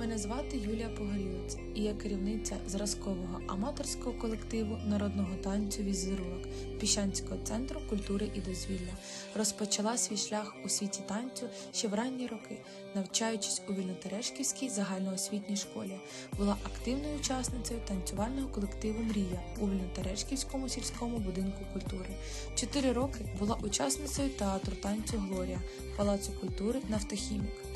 Мене звати Юлія Погорілець і я керівниця зразкового аматорського колективу народного танцю Візерунок Піщанського центру культури і дозвілля. Розпочала свій шлях у світі танцю ще в ранні роки, навчаючись у Вільнотерешківській загальноосвітній школі. Була активною учасницею танцювального колективу Мрія у Вільнотерешківському сільському будинку культури. Чотири роки була учасницею театру танцю Глорія Палацу культури Нафтохімік.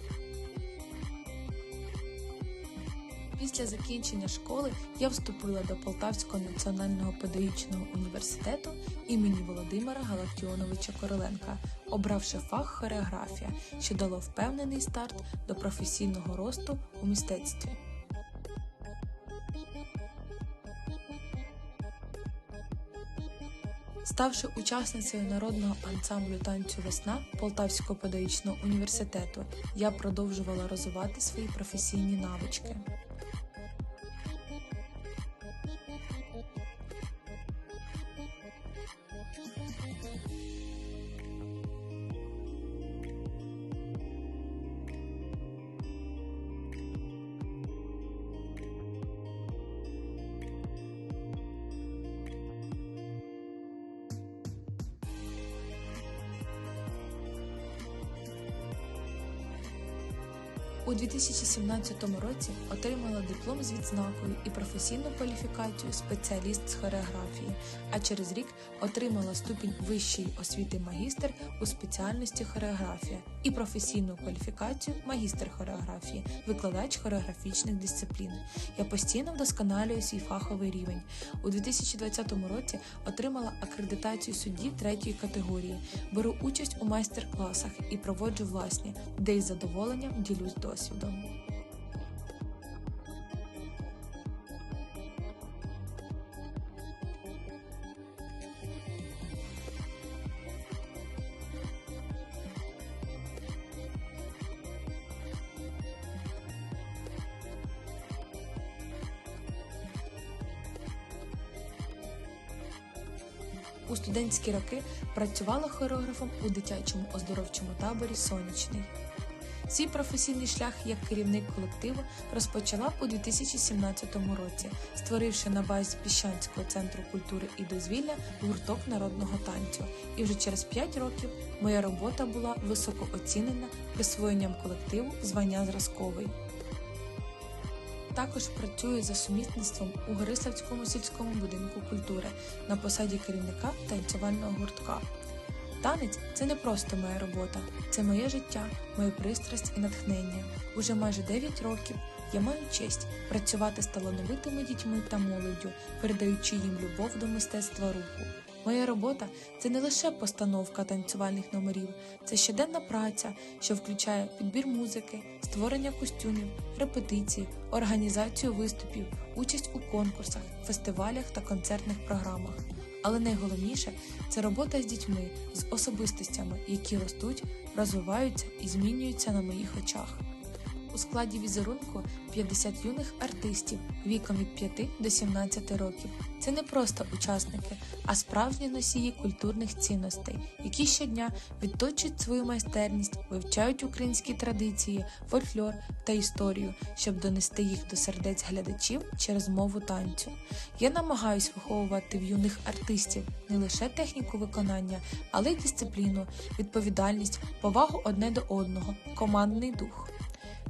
Після закінчення школи я вступила до Полтавського національного педагогічного університету імені Володимира Галактіоновича Короленка, обравши фах хореографія, що дало впевнений старт до професійного росту у мистецтві. Ставши учасницею народного ансамблю танцю Весна Полтавського педагогічного університету, я продовжувала розвивати свої професійні навички. У 2017 році отримала диплом з відзнакою і професійну кваліфікацію спеціаліст з хореографії, а через рік отримала ступінь вищої освіти магістр у спеціальності хореографія і професійну кваліфікацію магістр хореографії, викладач хореографічних дисциплін. Я постійно вдосконалюю свій фаховий рівень. У 2020 році отримала акредитацію судді третьої категорії, беру участь у майстер-класах і проводжу власні, де із задоволенням ділюсь досвідом. У студентські роки працювала хореографом у дитячому оздоровчому таборі Сонячний. Свій професійний шлях як керівник колективу розпочала у 2017 році, створивши на базі Піщанського центру культури і дозвілля гурток народного танцю. І вже через 5 років моя робота була високо оцінена присвоєнням колективу звання зразковий. Також працюю за сумісництвом у Гориславському сільському будинку культури на посаді керівника танцювального гуртка. Танець це не просто моя робота, це моє життя, моя пристрасть і натхнення. Уже майже 9 років я маю честь працювати з талановитими дітьми та молоддю, передаючи їм любов до мистецтва руху. Моя робота це не лише постановка танцювальних номерів, це щоденна праця, що включає підбір музики, створення костюмів, репетиції, організацію виступів, участь у конкурсах, фестивалях та концертних програмах. Але найголовніше це робота з дітьми, з особистостями, які ростуть, розвиваються і змінюються на моїх очах. У складі візерунку 50 юних артистів віком від 5 до 17 років. Це не просто учасники, а справжні носії культурних цінностей, які щодня відточують свою майстерність, вивчають українські традиції, фольклор та історію, щоб донести їх до сердець глядачів через мову танцю. Я намагаюсь виховувати в юних артистів не лише техніку виконання, але й дисципліну, відповідальність, повагу одне до одного, командний дух.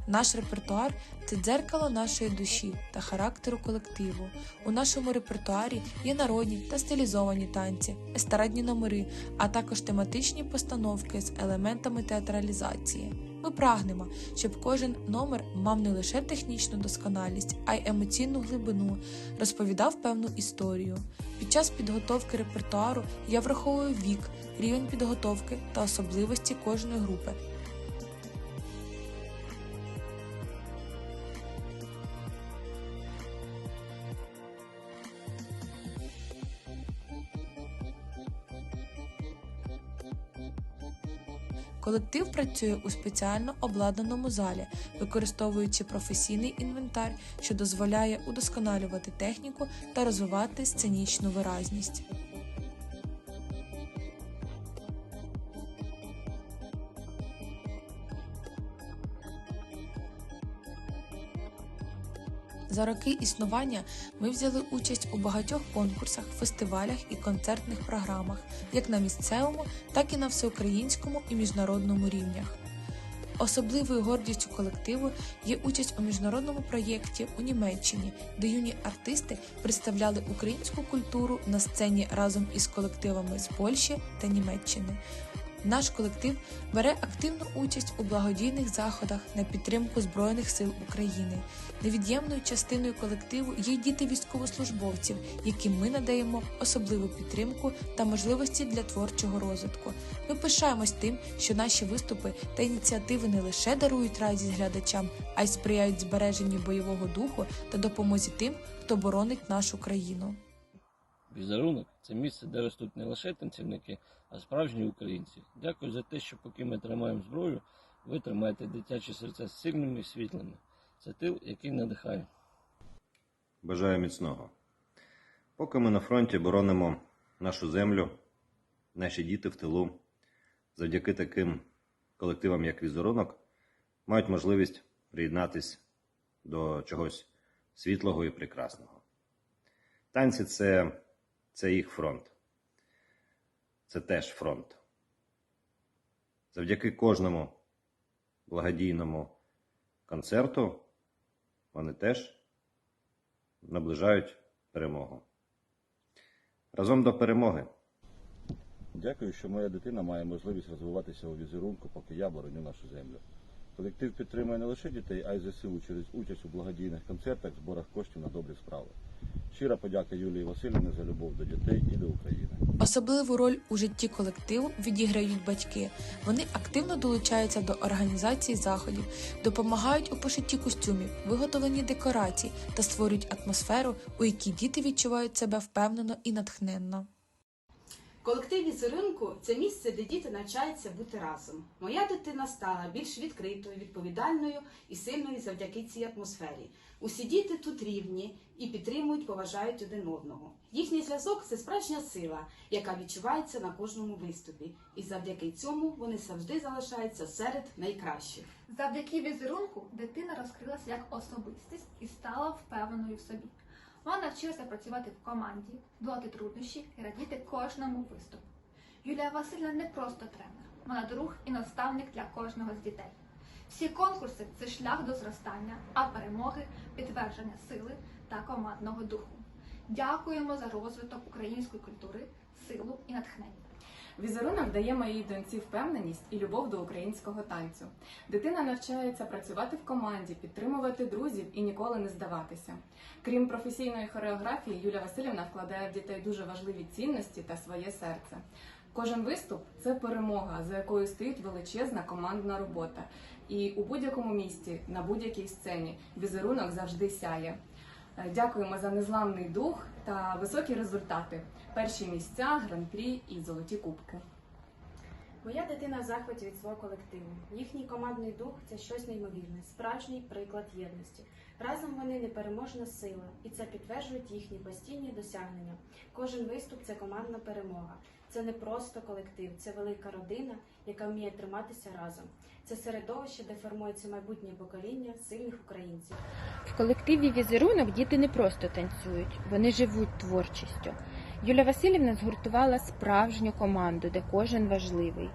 Наш репертуар це дзеркало нашої душі та характеру колективу. У нашому репертуарі є народні та стилізовані танці, естрадні номери, а також тематичні постановки з елементами театралізації. Ми прагнемо, щоб кожен номер мав не лише технічну досконалість, а й емоційну глибину, розповідав певну історію. Під час підготовки репертуару я враховую вік, рівень підготовки та особливості кожної групи. Колектив працює у спеціально обладнаному залі, використовуючи професійний інвентар, що дозволяє удосконалювати техніку та розвивати сценічну виразність. За роки існування ми взяли участь у багатьох конкурсах, фестивалях і концертних програмах, як на місцевому, так і на всеукраїнському і міжнародному рівнях. Особливою гордістю колективу є участь у міжнародному проєкті у Німеччині, де юні артисти представляли українську культуру на сцені разом із колективами з Польщі та Німеччини. Наш колектив бере активну участь у благодійних заходах на підтримку Збройних сил України. Невід'ємною частиною колективу є діти військовослужбовців, яким ми надаємо особливу підтримку та можливості для творчого розвитку. Ми пишаємось тим, що наші виступи та ініціативи не лише дарують радість глядачам, а й сприяють збереженню бойового духу та допомозі тим, хто боронить нашу країну. Візерунок це місце, де ростуть не лише танцівники, а справжні українці. Дякую за те, що поки ми тримаємо зброю, ви тримаєте дитячі серця сильними і світлими. Це тил, який надихає. Бажаю міцного. Поки ми на фронті боронимо нашу землю, наші діти в тилу, завдяки таким колективам, як візерунок, мають можливість приєднатись до чогось світлого і прекрасного. Танці це, це їх фронт. Це теж фронт. Завдяки кожному благодійному концерту вони теж наближають перемогу. Разом до перемоги. Дякую, що моя дитина має можливість розвиватися у візерунку, поки я бороню нашу землю. Колектив підтримує не лише дітей, а й ЗСУ через участь у благодійних концертах, зборах коштів на добрі справи. Щира подяка Юлії Васильівні за любов до дітей і до України. Особливу роль у житті колективу відіграють батьки. Вони активно долучаються до організації заходів, допомагають у пошитті костюмів, виготовленні декорацій та створюють атмосферу, у якій діти відчувають себе впевнено і натхненно. Колектив візерунку це місце, де діти навчаються бути разом. Моя дитина стала більш відкритою, відповідальною і сильною завдяки цій атмосфері. Усі діти тут рівні і підтримують, поважають один одного. Їхній зв'язок це справжня сила, яка відчувається на кожному виступі, і завдяки цьому вони завжди залишаються серед найкращих. Завдяки візерунку дитина розкрилася як особистість і стала впевненою в собі. Вона навчилася працювати в команді, долати труднощі і радіти кожному виступу. Юлія Васильівна не просто тренер, вона друг і наставник для кожного з дітей. Всі конкурси це шлях до зростання, а перемоги підтвердження сили та командного духу. Дякуємо за розвиток української культури, силу і натхнення. Візерунок дає моїй доньці впевненість і любов до українського танцю. Дитина навчається працювати в команді, підтримувати друзів і ніколи не здаватися. Крім професійної хореографії, Юлія Васильівна вкладає в дітей дуже важливі цінності та своє серце. Кожен виступ це перемога, за якою стоїть величезна командна робота. І у будь-якому місті, на будь-якій сцені, візерунок завжди сяє. Е, Дякуємо за незламний дух та високі результати. Перші місця, гран-прі і золоті кубки. Моя дитина в захваті від свого колективу. Їхній командний дух це щось неймовірне, справжній приклад єдності. Разом вони непереможна сила, і це підтверджують їхні постійні досягнення. Кожен виступ це командна перемога. Це не просто колектив, це велика родина, яка вміє триматися разом. Це середовище, де формується майбутнє покоління сильних українців. В колективі візерунок діти не просто танцюють, вони живуть творчістю. Юля Васильівна згуртувала справжню команду, де кожен важливий.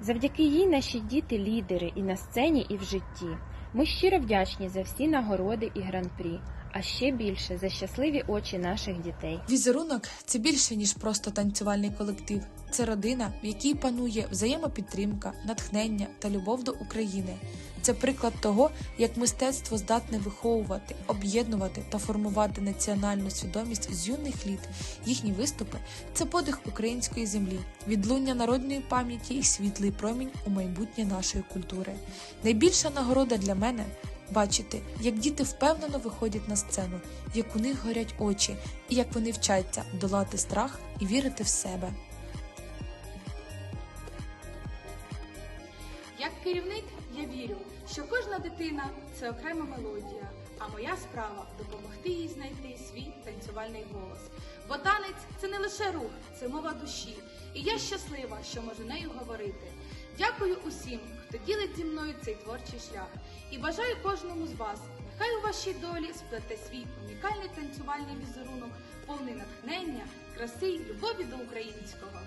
Завдяки їй наші діти лідери і на сцені, і в житті. Ми щиро вдячні за всі нагороди і гран-прі, а ще більше за щасливі очі наших дітей. Візерунок це більше ніж просто танцювальний колектив. Це родина, в якій панує взаємопідтримка, натхнення та любов до України. Це приклад того, як мистецтво здатне виховувати, об'єднувати та формувати національну свідомість з юних літ. Їхні виступи це подих української землі, відлуння народної пам'яті і світлий промінь у майбутнє нашої культури. Найбільша нагорода для мене бачити, як діти впевнено виходять на сцену, як у них горять очі, і як вони вчаться долати страх і вірити в себе. Як керівник я вірю, що кожна дитина це окрема мелодія, а моя справа допомогти їй знайти свій танцювальний голос. Бо танець це не лише рух, це мова душі. І я щаслива, що можу нею говорити. Дякую усім, хто ділить зі мною цей творчий шлях. І бажаю кожному з вас Хай у вашій долі сплете свій унікальний танцювальний візерунок, повний натхнення, краси й любові до українського.